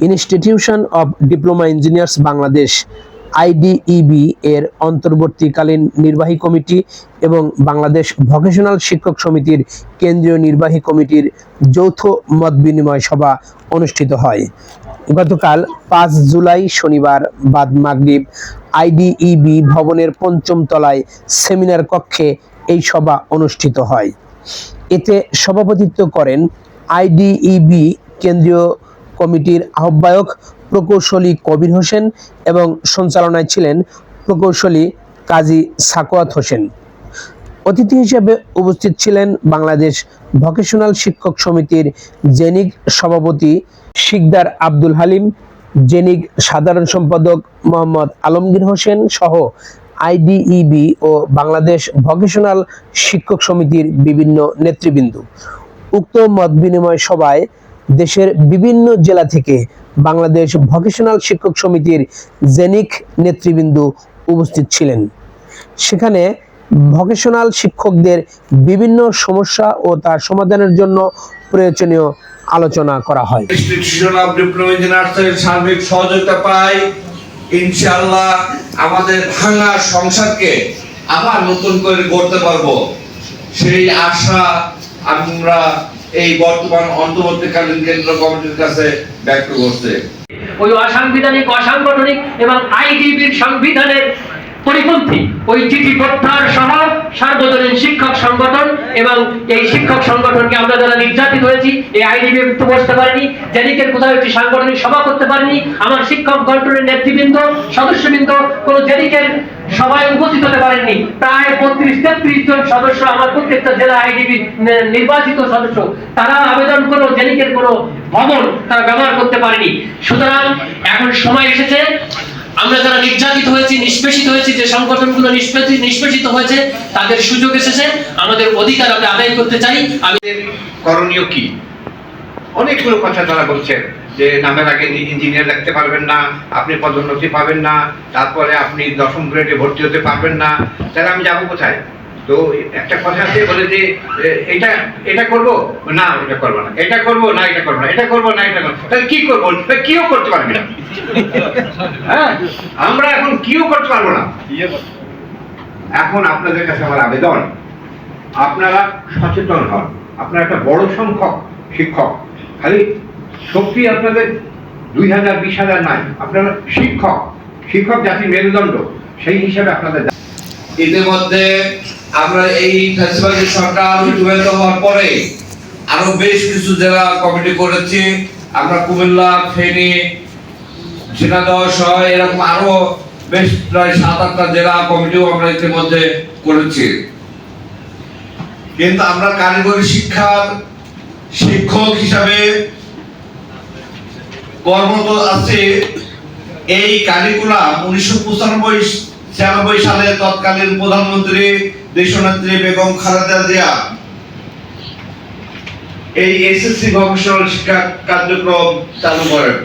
Institution of diploma engineers Bangladesh IDEB এর অন্তর্বর্তীকালীন নির্বাহী কমিটি এবং বাংলাদেশ ভোকেশনাল শিক্ষক সমিতির কেন্দ্রীয় নির্বাহী কমিটির যৌথ মত বিনিময় সভা অনুষ্ঠিত হয়। গতকাল পাঁচ জুলাই শনিবার বাদ মাগরিব আইডিইবি ভবনের পঞ্চম তলায় সেমিনার কক্ষে এই সভা অনুষ্ঠিত হয়। এতে সভাপতিত্ব করেন আইডিইবি কেন্দ্রীয় কমিটির আহ্বায়ক প্রকৌশলী কবির হোসেন এবং সঞ্চালনায় ছিলেন প্রকৌশলী কাজী সাকোয়াত হোসেন। অতিথি হিসেবে উপস্থিত ছিলেন বাংলাদেশ ভোকেশনাল শিক্ষক সমিতির জেনিক সভাপতি শিকদার আব্দুল হালিম, জেনিক সাধারণ সম্পাদক মোহাম্মদ আলমগীর হোসেন সহ আইডিইবি ও বাংলাদেশ ভোকেশনাল শিক্ষক সমিতির বিভিন্ন নেতৃবৃন্দ। উক্ত মত বিনিময় সভায় দেশের বিভিন্ন জেলা থেকে বাংলাদেশ ভোকেশনাল শিক্ষক সমিতির জেনিক নেতৃবৃন্দ উপস্থিত ছিলেন। সেখানে ভোকেশনাল শিক্ষকদের বিভিন্ন সমস্যা ও তার সমাধানের জন্য প্রয়োজনীয় আলোচনা করা হয়। সার্বিক সহযোগিতা পাই। আমাদের ভাঙা সংসারকে আবার নতুন করে গড়তে পারব। সেই আশা আমরা এই বর্তমান অন্তর্বর্তীকালীন কেন্দ্র কমিটির কাছে ব্যক্ত করতে ওই অসাংবিধানিক, অসাংগঠনিক এবং আইডিবির সংবিধানের পরিপন্থী ওই চিঠি প্রত্যাহার সহ সার্বজনীন শিক্ষক সংগঠন এবং এই শিক্ষক সংগঠনকে আমরা যারা নির্যাতিত হয়েছি, এই আইডিবি তো বসতে পারিনি, জেনিকের কোথাও একটি সাংগঠনিক সভা করতে পারিনি, আমার শিক্ষক গঠনের নেতৃবৃন্দ, সদস্যবৃন্দ, কোন জেনিকের সবাই উপস্থিত হতে পারেননি। প্রায় বত্রিশ, তেত্রিশ জন সদস্য আমার প্রত্যেকটা জেলা আইডিবি নির্বাচিত সদস্য। তারা আবেদন করো জেনিকের কোনো ভবন তারা ব্যবহার করতে পারেনি। সুতরাং এখন সময় এসেছে। আমরা যারা নির্যাতিত হয়েছি, নিষ্পেষিত হয়েছি, যে সংগঠনগুলো নিষ্পেষিত হয়েছে, তাদের সুযোগ এসেছে। আমাদের অধিকার আমরা আদায় করতে চাই। আমাদের করণীয় কি? অনেকগুলো কথা তারা বলছেন। যে নামের আগে ইঞ্জিনিয়ার রাখতে পারবেন না, আপনি পদোন্নতি পাবেন না, তারপরে আপনি দশম গ্রেডে ভর্তি হতে পারবেন না, তাহলে আমি যাব কোথায়? তো একটা কথা আছে বলে যে এটা এটা করব? না, এটা করব না। এটা করব? না, এটা করব না। এটা করব? না, এটা করব। তাহলে কি করব? কিও করতে পারবে না। হ্যাঁ? আমরা এখন কিও করতে পারব না। এখন আপনাদের কাছে আমার আবেদন, আপনারা সচেতন হন। আপনারা একটা বড় সংখ্যক শিক্ষক। খালি শক্তি আপনাদের দুই হাজার, বিশ হাজার নাই। আপনারা শিক্ষক শিক্ষক জাতির মেরুদণ্ড, সেই হিসাবে আপনাদের ইতিমধ্যে আমরা এই ফেস্টিভ্যালের সরকার বিবাহিত হওয়ার পরে আরও বেশ কিছু জেলা কমিটি করেছি। আমরা কুমিল্লা, ফেনী ঝিনাদহ সহ এরকম আরও বেশ প্রায় সাত আটটা জেলা কমিটিও আমরা ইতিমধ্যে করেছি। কিন্তু আমরা কারিগরি শিক্ষার শিক্ষক হিসাবে কর্মরত আছে এই কারিকুলাম উনিশশো পঁচানব্বই, ছিয়ানব্বই সালে তৎকালীন প্রধানমন্ত্রী দেশনেত্রী বেগম খালেদা জিয়া এই এসএসসি ভোকেশনাল শিক্ষা কার্যক্রম চালু করেন।